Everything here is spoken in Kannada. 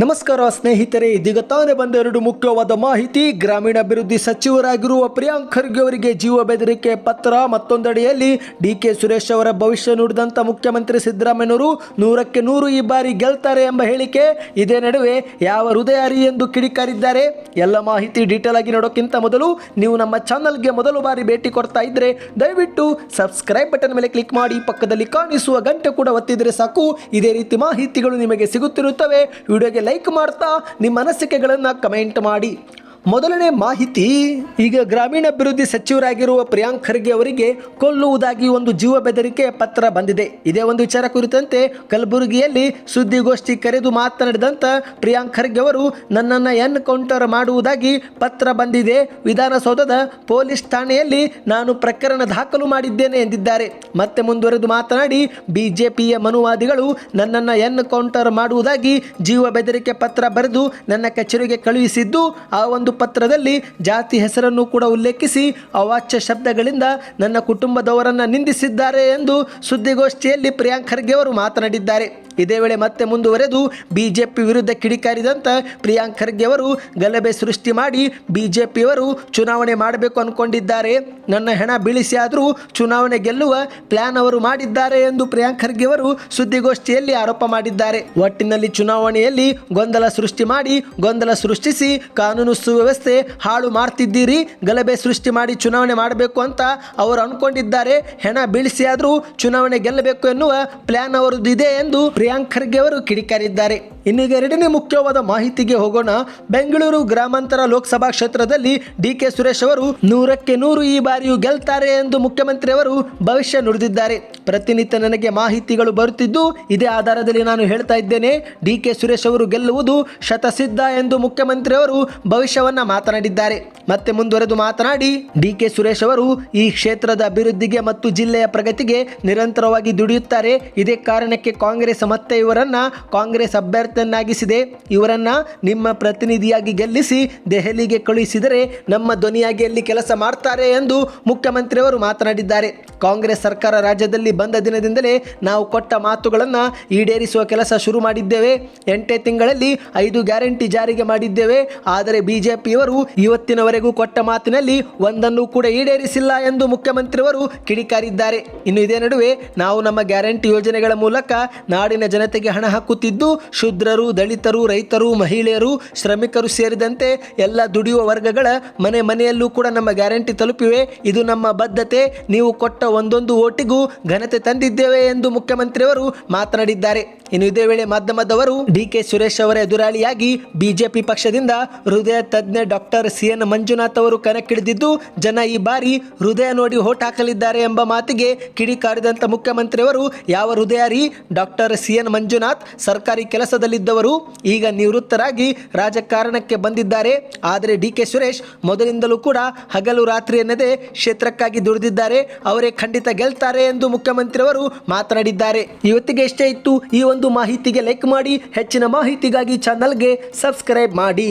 ನಮಸ್ಕಾರ ಸ್ನೇಹಿತರೆ, ಇದೀಗ ತಾನೇ ಬಂದ ಎರಡು ಮುಖ್ಯವಾದ ಮಾಹಿತಿ. ಗ್ರಾಮೀಣಾಭಿವೃದ್ಧಿ ಸಚಿವರಾಗಿರುವ ಪ್ರಿಯಾಂಕ್ ಖರ್ಗೆ ಅವರಿಗೆ ಜೀವ ಬೆದರಿಕೆ ಪತ್ರ. ಮತ್ತೊಂದೆಡೆಯಲ್ಲಿ ಡಿ ಕೆ ಸುರೇಶ್ ಅವರ ಭವಿಷ್ಯ ನುಡಿದಂತ ಮುಖ್ಯಮಂತ್ರಿ ಸಿದ್ದರಾಮಯ್ಯನವರು ನೂರಕ್ಕೆ ನೂರು ಈ ಬಾರಿ ಗೆಲ್ತಾರೆ ಎಂಬ ಹೇಳಿಕೆ ಇದೇ ನಡುವೆ ಯಾವ ಹೃದಯಾರಿ ಎಂದು ಕಿಡಿಕಾರಿದ್ದಾರೆ. ಎಲ್ಲ ಮಾಹಿತಿ ಡೀಟೇಲ್ ಆಗಿ ನೋಡೋಕ್ಕಿಂತ ಮೊದಲು ನೀವು ನಮ್ಮ ಚಾನಲ್ಗೆ ಮೊದಲು ಬಾರಿ ಭೇಟಿ ಕೊಡ್ತಾ ಇದ್ರೆ ದಯವಿಟ್ಟು ಸಬ್ಸ್ಕ್ರೈಬ್ ಬಟನ್ ಮೇಲೆ ಕ್ಲಿಕ್ ಮಾಡಿ, ಪಕ್ಕದಲ್ಲಿ ಕಾಣಿಸುವ ಗಂಟೆ ಕೂಡ ಒತ್ತಿದ್ರೆ ಸಾಕು. ಇದೇ ರೀತಿ ಮಾಹಿತಿಗಳು ನಿಮಗೆ ಸಿಗುತ್ತಿರುತ್ತವೆ. ವಿಡಿಯೋಗೆ ಲೈಕ್ ಮಾಡ್ತಾ ನಿಮ್ಮ ಅನಿಸಿಕೆಗಳನ್ನು ಕಮೆಂಟ್ ಮಾಡಿ. ಮೊದಲನೇ ಮಾಹಿತಿ, ಈಗ ಗ್ರಾಮೀಣಾಭಿವೃದ್ಧಿ ಸಚಿವರಾಗಿರುವ ಪ್ರಿಯಾಂಕ್ ಖರ್ಗೆ ಅವರಿಗೆ ಕೊಲ್ಲುವುದಾಗಿ ಒಂದು ಜೀವ ಬೆದರಿಕೆ ಪತ್ರ ಬಂದಿದೆ. ಇದೇ ಒಂದು ವಿಚಾರ ಕುರಿತಂತೆ ಕಲಬುರಗಿಯಲ್ಲಿ ಸುದ್ದಿಗೋಷ್ಠಿ ಕರೆದು ಮಾತನಾಡಿದಂಥ ಪ್ರಿಯಾಂಕ್ ಖರ್ಗೆ ಅವರು, ನನ್ನನ್ನು ಎನ್ಕೌಂಟರ್ ಮಾಡುವುದಾಗಿ ಪತ್ರ ಬಂದಿದೆ. ವಿಧಾನಸೌಧದ ಪೊಲೀಸ್ ಠಾಣೆಯಲ್ಲಿ ನಾನು ಪ್ರಕರಣ ದಾಖಲು ಮಾಡಿದ್ದೇನೆ ಎಂದಿದ್ದಾರೆ. ಮತ್ತೆ ಮುಂದುವರೆದು ಮಾತನಾಡಿ, ಬಿಜೆಪಿಯ ಮನುವಾದಿಗಳು ನನ್ನನ್ನು ಎನ್ಕೌಂಟರ್ ಮಾಡುವುದಾಗಿ ಜೀವ ಬೆದರಿಕೆ ಪತ್ರ ಬರೆದು ನನ್ನ ಕಚೇರಿಗೆ ಕಳುಹಿಸಿದ್ದು, ಆ ಒಂದು ಪತ್ರದಲ್ಲಿ ಜಾತಿ ಹೆಸರನ್ನು ಕೂಡ ಉಲ್ಲೇಖಿಸಿ ಅವಾಚ್ಯ ಶಬ್ದಗಳಿಂದ ನನ್ನ ಕುಟುಂಬದವರನ್ನು ನಿಂದಿಸಿದ್ದಾರೆ ಎಂದು ಸುದ್ದಿಗೋಷ್ಠಿಯಲ್ಲಿ ಪ್ರಿಯಾಂಕ್ ಖರ್ಗೆ ಅವರು ಮಾತನಾಡಿದ್ದಾರೆ. ಇದೇ ವೇಳೆ ಮತ್ತೆ ಮುಂದುವರೆದು ಬಿಜೆಪಿ ವಿರುದ್ಧ ಕಿಡಿಕಾರಿದಂತ ಪ್ರಿಯಾಂಕ್ ಖರ್ಗೆ ಅವರು ಗಲಭೆ ಸೃಷ್ಟಿ ಮಾಡಿ ಬಿಜೆಪಿಯವರು ಚುನಾವಣೆ ಮಾಡಬೇಕು ಅನ್ಕೊಂಡಿದ್ದಾರೆ. ನನ್ನ ಹೆಣ ಬೀಳಿಸಿ ಆದರೂ ಚುನಾವಣೆ ಗೆಲ್ಲುವ ಪ್ಲಾನ್ ಅವರು ಮಾಡಿದ್ದಾರೆ ಎಂದು ಪ್ರಿಯಾಂಕ್ ಖರ್ಗೆ ಅವರು ಸುದ್ದಿಗೋಷ್ಠಿಯಲ್ಲಿ ಆರೋಪ ಮಾಡಿದ್ದಾರೆ. ಒಟ್ಟಿನಲ್ಲಿ ಚುನಾವಣೆಯಲ್ಲಿ ಗೊಂದಲ ಸೃಷ್ಟಿ ಮಾಡಿ, ಗೊಂದಲ ಸೃಷ್ಟಿಸಿ ಕಾನೂನು ಸುವ್ಯವಸ್ಥೆ ಹಾಳು ಮಾಡ್ತಿದ್ದೀರಿ, ಗಲಭೆ ಸೃಷ್ಟಿ ಮಾಡಿ ಚುನಾವಣೆ ಮಾಡಬೇಕು ಅಂತ ಅವರು ಅನ್ಕೊಂಡಿದ್ದಾರೆ. ಹೆಣ ಬೀಳಿಸಿ ಆದರೂ ಚುನಾವಣೆ ಗೆಲ್ಲಬೇಕು ಎನ್ನುವ ಪ್ಲಾನ್ ಅವರದ್ದು ಇದೆ ಎಂದು ಪ್ರಿಯಾಂಕ್ ಖರ್ಗೆ ಅವರು ಕಿಡಿಕಾರಿದ್ದಾರೆ. ಇನ್ನೀಗ ಎರಡನೇ ಮುಖ್ಯವಾದ ಮಾಹಿತಿಗೆ ಹೋಗೋಣ. ಬೆಂಗಳೂರು ಗ್ರಾಮಾಂತರ ಲೋಕಸಭಾ ಕ್ಷೇತ್ರದಲ್ಲಿ ಡಿ ಕೆ ಸುರೇಶ್ ಅವರು ನೂರಕ್ಕೆ ನೂರು ಈ ಬಾರಿಯೂ ಗೆಲ್ತಾರೆ ಎಂದು ಮುಖ್ಯಮಂತ್ರಿ ಅವರು ಭವಿಷ್ಯ ನುಡಿದಿದ್ದಾರೆ. ಪ್ರತಿನಿತ್ಯ ನನಗೆ ಮಾಹಿತಿಗಳು ಬರುತ್ತಿದ್ದು, ಇದೇ ಆಧಾರದಲ್ಲಿ ನಾನು ಹೇಳ್ತಾ ಇದ್ದೇನೆ, ಡಿ ಕೆ ಸುರೇಶ್ ಅವರು ಗೆಲ್ಲುವುದು ಶತಸಿದ್ಧ ಎಂದು ಮುಖ್ಯಮಂತ್ರಿಯವರು ಭವಿಷ್ಯವನ್ನ ಮಾತನಾಡಿದ್ದಾರೆ. ಮತ್ತೆ ಮುಂದುವರೆದು ಮಾತನಾಡಿ, ಡಿ ಕೆ ಸುರೇಶ್ ಅವರು ಈ ಕ್ಷೇತ್ರದ ಅಭಿವೃದ್ಧಿಗೆ ಮತ್ತು ಜಿಲ್ಲೆಯ ಪ್ರಗತಿಗೆ ನಿರಂತರವಾಗಿ ದುಡಿಯುತ್ತಾರೆ. ಇದೇ ಕಾರಣಕ್ಕೆ ಕಾಂಗ್ರೆಸ್ ಮತ್ತೆ ಇವರನ್ನ ಕಾಂಗ್ರೆಸ್ ಅಭ್ಯರ್ಥಿಯನ್ನಾಗಿಸಿದೆ. ಇವರನ್ನ ನಿಮ್ಮ ಪ್ರತಿನಿಧಿಯಾಗಿ ಗೆಲ್ಲಿಸಿ, ದೆಹಲಿಗೆ ಕಳುಹಿಸಿದರೆ ನಮ್ಮ ಧ್ವನಿಯಾಗಿ ಅಲ್ಲಿ ಕೆಲಸ ಮಾಡ್ತಾರೆ ಎಂದು ಮುಖ್ಯಮಂತ್ರಿಯವರು ಮಾತನಾಡಿದ್ದಾರೆ. ಕಾಂಗ್ರೆಸ್ ಸರ್ಕಾರ ರಾಜ್ಯದಲ್ಲಿ ಬಂದ ದಿನದಿಂದಲೇ ನಾವು ಕೊಟ್ಟ ಮಾತುಗಳನ್ನು ಈಡೇರಿಸುವ ಕೆಲಸ ಶುರು ಮಾಡಿದ್ದೇವೆ. ಎಂಟೇ ತಿಂಗಳಲ್ಲಿ ಐದು ಗ್ಯಾರಂಟಿ ಜಾರಿಗೆ ಮಾಡಿದ್ದೇವೆ. ಆದರೆ ಬಿಜೆಪಿಯವರು ಇವತ್ತಿನವರೆಗೂ ಕೊಟ್ಟ ಮಾತಿನಲ್ಲಿ ಒಂದನ್ನು ಕೂಡ ಈಡೇರಿಸಿಲ್ಲ ಎಂದು ಮುಖ್ಯಮಂತ್ರಿಯವರು ಕಿಡಿಕಾರಿದ್ದಾರೆ. ಇನ್ನು ಇದೇ ನಡುವೆ ನಾವು ನಮ್ಮ ಗ್ಯಾರಂಟಿ ಯೋಜನೆಗಳ ಮೂಲಕ ನಾಡಿನ ಜನತೆಗೆ ಹಣ ಹಾಕುತ್ತಿದ್ದು, ಶೂದ್ರರು, ದಲಿತರು, ರೈತರು, ಮಹಿಳೆಯರು, ಶ್ರಮಿಕರು ಸೇರಿದಂತೆ ಎಲ್ಲ ದುಡಿಯುವ ವರ್ಗಗಳ ಮನೆ ಮನೆಯಲ್ಲೂ ಕೂಡ ನಮ್ಮ ಗ್ಯಾರಂಟಿ ತಲುಪಿವೆ. ಇದು ನಮ್ಮ ಬದ್ಧತೆ. ನೀವು ಕೊಟ್ಟ ಒಂದೊಂದು ಓಟಿಗೂ ಘನತೆ ತಂದಿದ್ದೇವೆ ಎಂದು ಮುಖ್ಯಮಂತ್ರಿಯವರು ಮಾತನಾಡಿದ್ದಾರೆ. ಇನ್ನು ಇದೇ ವೇಳೆ ಮಾಧ್ಯಮದವರು ಡಿ ಕೆ ಸುರೇಶ್ ಅವರ ಎದುರಾಳಿಯಾಗಿ ಬಿಜೆಪಿ ಪಕ್ಷದಿಂದ ಹೃದಯ ತಜ್ಞ ಡಾಕ್ಟರ್ ಸಿ ಎನ್ ಮಂಜುನಾಥ್ ಅವರು ಕಣಕ್ಕಿಳಿದಿದ್ದು, ಜನ ಈ ಬಾರಿ ಹೃದಯ ನೋಡಿ ಓಟ್ ಹಾಕಲಿದ್ದಾರೆ ಎಂಬ ಮಾತಿಗೆ ಕಿಡಿಕಾರಿದಂತ ಮುಖ್ಯಮಂತ್ರಿಯವರು, ಯಾವ ಹೃದಯ ರೀ ಡಾಕ್ಟರ್ ಸಿ ಎನ್ ಮಂಜುನಾಥ್ ಸರ್ಕಾರಿ ಕೆಲಸದಲ್ಲಿದ್ದವರು, ಈಗ ನಿವೃತ್ತರಾಗಿ ರಾಜಕಾರಣಕ್ಕೆ ಬಂದಿದ್ದಾರೆ. ಆದರೆ ಡಿ ಕೆ ಸುರೇಶ್ ಮೊದಲಿಂದಲೂ ಕೂಡ ಹಗಲು ರಾತ್ರಿ ಎನ್ನದೇ ಕ್ಷೇತ್ರಕ್ಕಾಗಿ ದುಡಿದಿದ್ದಾರೆ. ಅವರೇ ಖಂಡಿತ ಗೆಲ್ತಾರೆ ಎಂದು ಮುಖ್ಯಮಂತ್ರಿಯವರು ಮಾತನಾಡಿದ್ದಾರೆ. ಇವತ್ತಿಗೆ ಇಷ್ಟೇ ಇತ್ತು, ಈ ಮಾಹಿತಿಗೆ ಲೈಕ್ ಮಾಡಿ ಹೆಚ್ಚಿನ ಮಾಹಿತಿಗಾಗಿ ಚಾನಲ್ಗೆ ಸಬ್ಸ್ಕ್ರೈಬ್ ಮಾಡಿ.